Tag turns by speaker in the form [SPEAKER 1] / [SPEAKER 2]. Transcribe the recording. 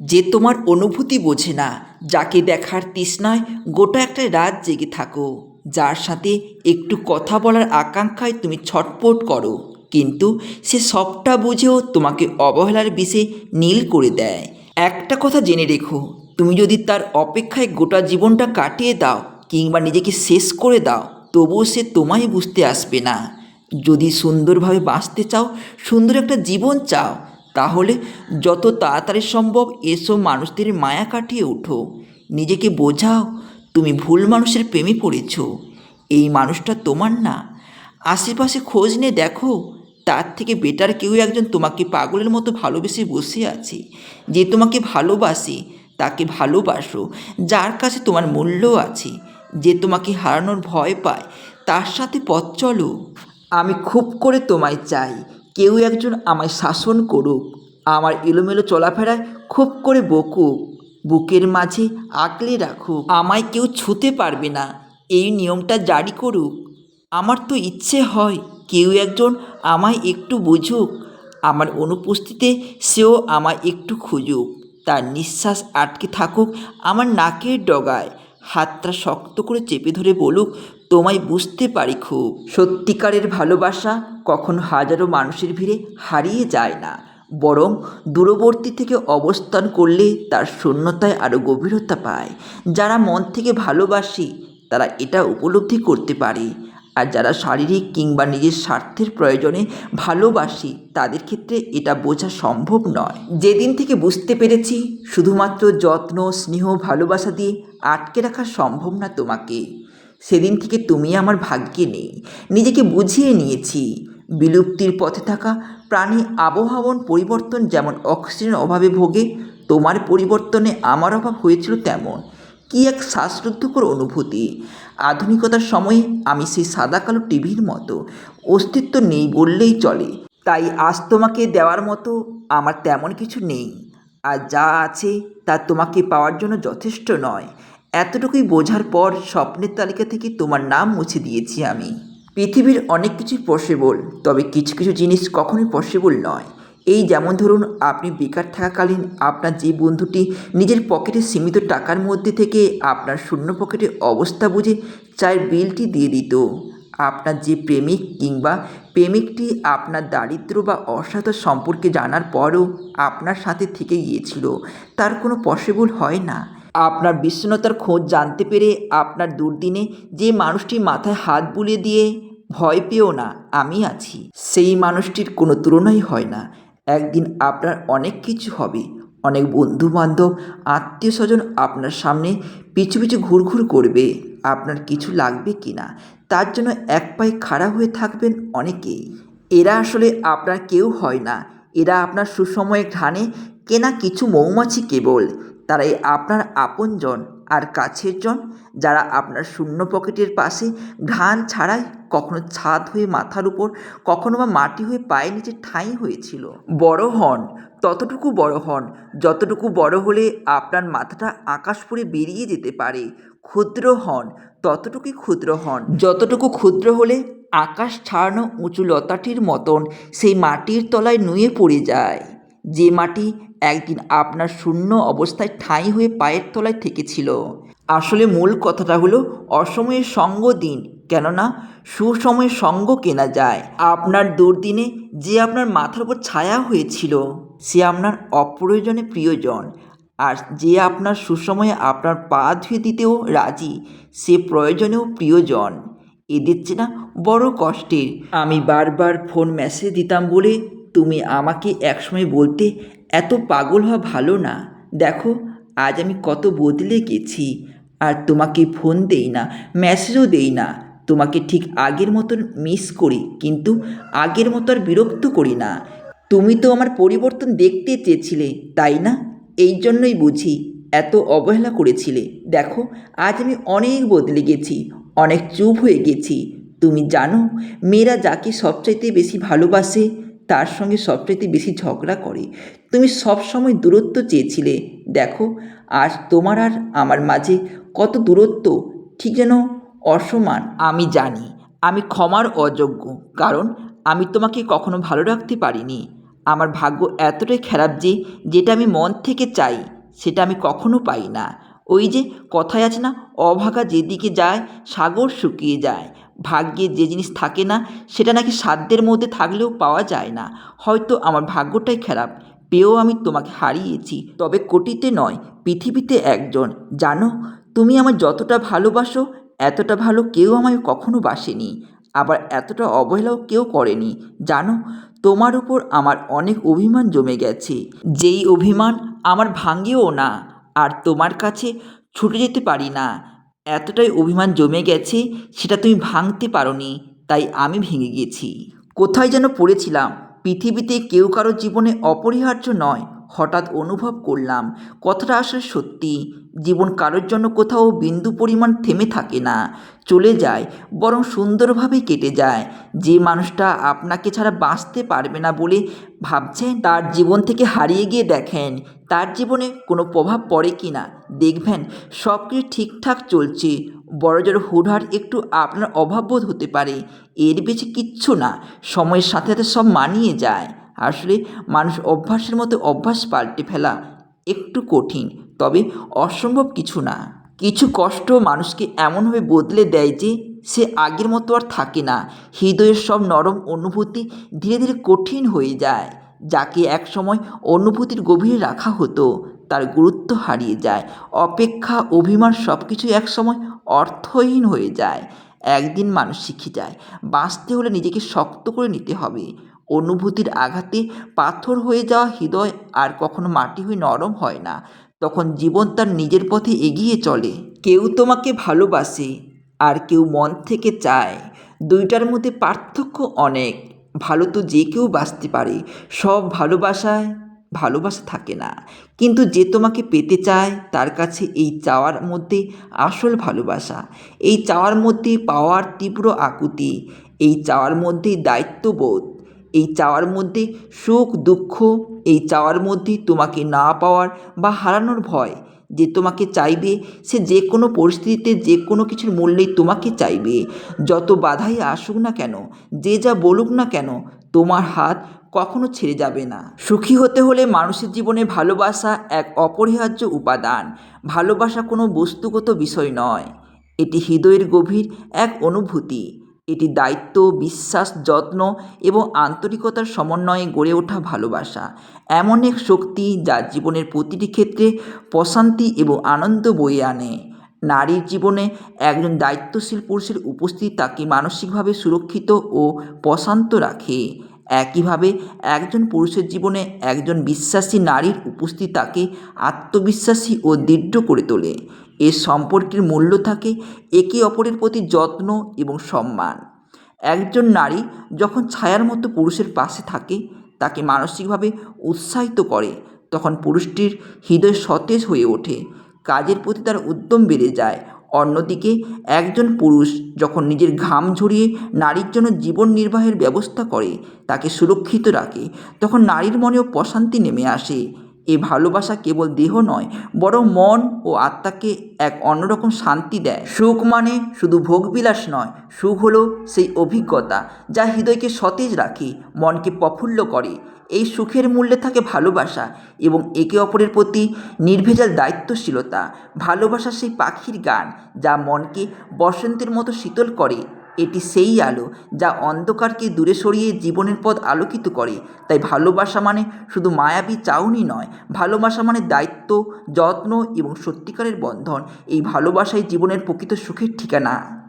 [SPEAKER 1] যে তোমার অনুভূতি বোঝে না, যাকে দেখার তৃষ্ণায় গোটা একটা রাত জেগে থাকো। যার সাথে একটু কথা বলার আকাঙ্ক্ষায় তুমি ছটপট করো। কিন্তু সে সবটা বুঝেও তোমাকে অবহেলার বিষে নীল করে দেয়। একটা কথা জেনে রেখো, তুমি যদি তার অপেক্ষায় গোটা জীবনটা কাটিয়ে দাও কিংবা নিজেকে শেষ করে দাও, তবুও সে তোমায় বুঝতে আসবে না। যদি সুন্দরভাবে বাঁচতে চাও, সুন্দর একটা জীবন চাও তাহলে যত তাড়াতাড়ি সম্ভব এসব মানুষদের মায়া কাটিয়ে ওঠো। নিজেকে বোঝাও, তুমি ভুল মানুষের প্রেমে পড়েছ। এই মানুষটা তোমার না। আশেপাশে খোঁজ নিয়ে দেখো, তার থেকে বেটার কেউ একজন তোমাকে পাগলের মতো ভালোবেসে বসে আছে। যে তোমাকে ভালোবাসে, তাকে ভালোবাসো, যার কাছে তোমার মূল্য আছে। যে তোমাকে হারানোর ভয় পায়, তার সাথে পথ চলো। আমি খুব করে তোমায় চাই। কেউ একজন আমায় শাসন করুক, আমার এলোমেলো চলাফেরায় খুব করে বকুক, বুকের মাঝে আঁকলে রাখুক। আমায় কেউ ছুতে পারবে না, এই নিয়মটা জারি করুক। আমার তো ইচ্ছে হয় কেউ একজন আমায় একটু বুঝুক, আমার অনুপস্থিতিতে সেও আমায় একটু খুঁজুক। তার নিঃশ্বাস আটকে থাকুক আমার নাকের ডগায়, হাতটা শক্ত করে চেপে ধরে বলুক তোমায় বুঝতে পারি খুব। সত্যিকারের ভালোবাসা কখনো হাজারো মানুষের ভিড়ে হারিয়ে যায় না। বরং দূরবর্তী থেকে অবস্থান করলে তার শূন্যতায় আরও গভীরতা পায়। যারা মন থেকে ভালোবাসি, তারা এটা উপলব্ধি করতে পারে। আর যারা শারীরিক কিংবা নিজের স্বার্থের প্রয়োজনে ভালোবাসি, তাদের ক্ষেত্রে এটা বোঝা সম্ভব নয়। যেদিন থেকে বুঝতে পেরেছি, শুধুমাত্র যত্ন, স্নেহ, ভালোবাসা দিয়ে আটকে রাখা সম্ভব না তোমাকে। সেদিন থেকে তুমি আমার ভাগ্যে নেই। নিজেকে বুঝিয়ে নিয়েছি। বিলুপ্তির পথে থাকা প্রাণী আবহাওয়ান পরিবর্তন যেমন অক্সিজেন অভাবে ভোগে, তোমার পরিবর্তনে আমার অভাব হয়েছিল তেমন। কি এক শ্বাসরুদ্ধকর অনুভূতি। আধুনিকতার সময়ে আমি সেই সাদা কালো টিভির মতো অস্তিত্ব নেই বললেই চলে। তাই আজ তোমাকে দেওয়ার মতো আমার তেমন কিছু নেই। আর যা আছে তা তোমাকে পাওয়ার জন্য যথেষ্ট নয়। এতটুকুই বোঝার পর স্বপ্নের তালিকা থেকে তোমার নাম মুছে দিয়েছি আমি। পৃথিবীর অনেক কিছুই পসিবল তবে কিছু কিছু জিনিস কখনোই পসিবল নয়। এই যেমন ধরুন, আপনি বেকার থাকাকালীন আপনার যে বন্ধুটি নিজের পকেটে সীমিত টাকার মধ্যে থেকে আপনার শূন্য পকেটে অবস্থা বুঝে চায়ের বিলটি দিয়ে দিত। আপনার যে প্রেমিক কিংবা প্রেমিকটি আপনার দারিদ্র বা অসাধু সম্পর্কে জানার পরও আপনার সাথে থেকে গিয়েছিল। তার কোনো পসিবল হয় না। আপনার বিষণ্ণতার খোঁজ জানতে পেরে আপনার দুর্দিনে যে মানুষটি মাথায় হাত বুলিয়ে দিয়ে ভয় পেও না, আমি আছি। সেই মানুষটির কোনো তুলনাই হয় না। একদিন আপনার অনেক কিছু হবে। অনেক বন্ধু বান্ধব আত্মীয় স্বজন আপনার সামনে পিছু পিছু ঘুরঘুর করবে। আপনার কিছু লাগবে কি না? তার জন্য এক পায়ে খাড়া হয়ে থাকবেন অনেকেই। এরা আসলে আপনার কেউ হয় না। এরা আপনার সুসময়ে ঘ্রাণে কেনা কিছু মৌমাছি কেবল। তারাই আপনার আপনজন আর কাছের জন যারা আপনার শূন্য পকেটের পাশে ঘ্রাণ ছাড়াই কখনো ছাদ হয়ে মাথার উপর, কখনো বা মাটি হয়ে পায়ের নিচে ঠাঁই হয়েছিল। বড় হন, ততটুকু বড় হন, যতটুকু বড় হলে আপনার মাথাটা আকাশ পুরে বেরিয়ে যেতে পারে। ক্ষুদ্র হন, ততটুকুই ক্ষুদ্র হন। যতটুকু ক্ষুদ্র হলে আকাশ ছাড়ানো উঁচু লতাটির মতন সেই মাটির তলায় নুয়ে পড়ে যায়। যে মাটি একদিন আপনার শূন্য অবস্থায় ঠাঁই হয়ে পায়ের তলায় থেকেছিল। আসলে মূল কথাটা হলো অসময়ে সঙ্গ দিন, কেননা সুসময়ে সঙ্গ কেনা যায়। আপনার দুর্দিনে যে আপনার মাথার উপর ছায়া হয়েছিল, সে আপনার অপ্রয়োজনে প্রিয়জন। আর যে আপনার সুসময়ে আপনার পা ধুয়ে দিতেও রাজি, সে প্রয়োজনেও প্রিয়জন। এদের চেনা বড় কষ্টের। আমি বারবার ফোন মেসেজ দিতাম বলে তুমি আমাকে একসময় বলতে, এত পাগল হওয়া ভালো না। দেখো, আজ আমি কত বদলে গেছি। আর তোমাকে ফোন দেই না, মেসেজও দেই না। তোমাকে ঠিক আগের মতন মিস করি, কিন্তু আগের মতো আর বিরক্ত করি না। তুমি তো আমার পরিবর্তন দেখতে চেয়েছিলে, তাই না? এই জন্যই বুঝি, এত অবহেলা করেছিলে। দেখো, আজ আমি অনেক বদলে গেছি, অনেক চুপ হয়ে গেছি। তুমি জানো, মেয়েরা যাকে সবচাইতে বেশি ভালোবাসে তার সঙ্গে সবচাইতে বেশি ঝগড়া করে। তুমি সব সময় দূরত্ব চেয়েছিলে। দেখো, আজ তোমার আর আমার মাঝে কত দূরত্ব, ঠিক যেন অসমান। আমি জানি, আমি ক্ষমার অযোগ্য, কারণ আমি তোমাকে কখনো ভালো রাখতে পারিনি। আমার ভাগ্য এতটাই খারাপ যে, যেটা আমি মন থেকে চাই, সেটা আমি কখনো পাই না। ওই যে কথায় আছে না, অভাগা যেদিকে যায়, সাগর শুকিয়ে যায়। ভাগ্যে যে জিনিস থাকে না, সেটা নাকি সাধ্যের মধ্যে থাকলেও পাওয়া যায় না। হয়তো আমার ভাগ্যটাই খারাপ, পেয়েও আমি তোমাকে হারিয়েছি। তবে কোটিতে নয়, পৃথিবীতে একজন। জানো, তুমি আমার যতটা ভালোবাসো, এতটা ভালো কেউ আমায় কখনো বাসেনি। আবার এতটা অবহেলাও কেউ করেনি। জানো, তোমার উপর আমার অনেক অভিমান জমে গেছে। যেই অভিমান আমার ভাঙেও না, আর তোমার কাছে ছুটে যেতে পারি না। এতটাই অভিমান জমে গেছে, সেটা তুমি ভাঙতে পারোনি, তাই আমি ভেঙে গেছি। কোথায় যেন পড়েছিলাম, পৃথিবীতে কেউ কারও জীবনে অপরিহার্য নয় হঠাৎ অনুভব করলাম, কথাটা আসলে সত্যি। জীবন কারোর জন্য কোথাও বিন্দু পরিমাণ থেমে থাকে না। চলে যায়, বরং সুন্দরভাবে কেটে যায়। যে মানুষটা আপনাকে ছাড়া বাঁচতে পারবে না বলে ভাবছেন, তার জীবন থেকে হারিয়ে গিয়ে দেখেন, তার জীবনে কোনো প্রভাব পড়ে কি না? দেখবেন সব কিছু ঠিকঠাক চলছে। বড় জড় হুটহাট একটু আপনার অভাববোধ হতে পারে। এর বেশি কিচ্ছু না। সময়ের সাথে সাথে সব মানিয়ে যায়। আসলে মানুষ অভ্যাসের মতো অভ্যাস পাল্টে ফেলা একটু কঠিন, তবে অসম্ভব কিছু না। কিছু কষ্ট মানুষকে এমনভাবে বদলে দেয় যে সে আগের মতো আর থাকে না। হৃদয়ের সব নরম অনুভূতি ধীরে ধীরে কঠিন হয়ে যায়, যাকে একসময় অনুভূতির গভীরে রাখা হতো, তার গুরুত্ব হারিয়ে যায়। অপেক্ষা, অভিমান সব কিছু একসময় অর্থহীন হয়ে যায়। একদিন মানুষ শিখে যায়, বাঁচতে হলে নিজেকে শক্ত করে নিতে হবে। অনুভূতির আঘাতে পাথর হয়ে যাওয়া হৃদয় আর কখনো মাটি হয়ে নরম হয় না। তখন জীবন তার নিজের পথে এগিয়ে চলে। কেউ তোমাকে ভালোবাসে আর কেউ মন থেকে চায়। দুইটার মধ্যে পার্থক্য অনেক। ভালো তো যে কেউ বাঁচতে পারে। সব ভালোবাসায় ভালোবাসা থাকে না। কিন্তু যে তোমাকে পেতে চায়, তার কাছে এই চাওয়ার মধ্যে আসল ভালোবাসা। এই চাওয়ার মধ্যে পাওয়ার তীব্র আকুতি। এই চাওয়ার মধ্যেই দায়িত্ববোধ। এই চাওয়ার মধ্যে সুখ, দুঃখ, এই চাওয়ার মধ্যে তোমাকে না পাওয়ার বা হারানোর ভয় যে তোমাকে চাইবে, সে যে কোনো পরিস্থিতিতে যে কোনো কিছুর মূল্যেই তোমাকে চাইবে। যত বাধাই আসুক না কেন, যে যা বলুক না কেন, তোমার হাত কখনো ছেড়ে যাবে না। সুখী হতে হলে মানুষের জীবনে ভালোবাসা এক অপরিহার্য উপাদান। ভালোবাসা কোনো বস্তুগত বিষয় নয়। এটি হৃদয়ের গভীর এক অনুভূতি। এটি দায়িত্ব, বিশ্বাস, যত্ন এবং আন্তরিকতার সমন্বয়ে গড়ে ওঠা ভালোবাসা। এমন এক শক্তি যা জীবনের প্রতিটি ক্ষেত্রে প্রশান্তি এবং আনন্দ বয়ে আনে। নারীর জীবনে একজন দায়িত্বশীল পুরুষের উপস্থিতি তাকে মানসিকভাবে সুরক্ষিত ও প্রশান্ত রাখে। একইভাবে একজন পুরুষের জীবনে একজন বিশ্বাসী নারীর উপস্থিতি তাকে আত্মবিশ্বাসী ও দৃঢ় করে তোলে। এ সম্পর্কের মূল্য থাকে একে অপরের প্রতি যত্ন এবং সম্মান। একজন নারী যখন ছায়ার মতো পুরুষের পাশে থাকে, তাকে মানসিকভাবে উৎসাহিত করে, তখন পুরুষটির হৃদয় সতেজ হয়ে ওঠে। কাজের প্রতি তার উদ্যম বেড়ে যায় অন্যদিকে, একজন পুরুষ যখন নিজের ঘাম ঝরিয়ে নারীর জন্য জীবন নির্বাহের ব্যবস্থা করে, তাকে সুরক্ষিত রাখে, তখন নারীর মনেও প্রশান্তি নেমে আসে। এ ভালোবাসা কেবল দেহ নয়, বরং মন ও আত্মাকে এক অন্যরকম শান্তি দেয়। সুখ মানে শুধু ভোগবিলাস নয়, সুখ হলো সেই অভিজ্ঞতা যা হৃদয়কে সতেজ রাখে, মনকে প্রফুল্ল করে। এই সুখের মূল্যে থাকে ভালোবাসা এবং একে অপরের প্রতি নির্ভেজাল দায়িত্বশীলতা। ভালোবাসা সেই পাখির গান যা মনকে বসন্তের মতো শীতল করে। এটি সেই আলো যা অন্ধকারকে দূরে সরিয়ে জীবনের পথ আলোকিত করে। তাই ভালোবাসা মানে শুধু মায়াবী চাউনি নয়, ভালোবাসা মানে দায়িত্ব, যত্ন এবং সত্যিকারের বন্ধন। এই ভালোবাসাই জীবনের প্রকৃত সুখের ঠিকানা।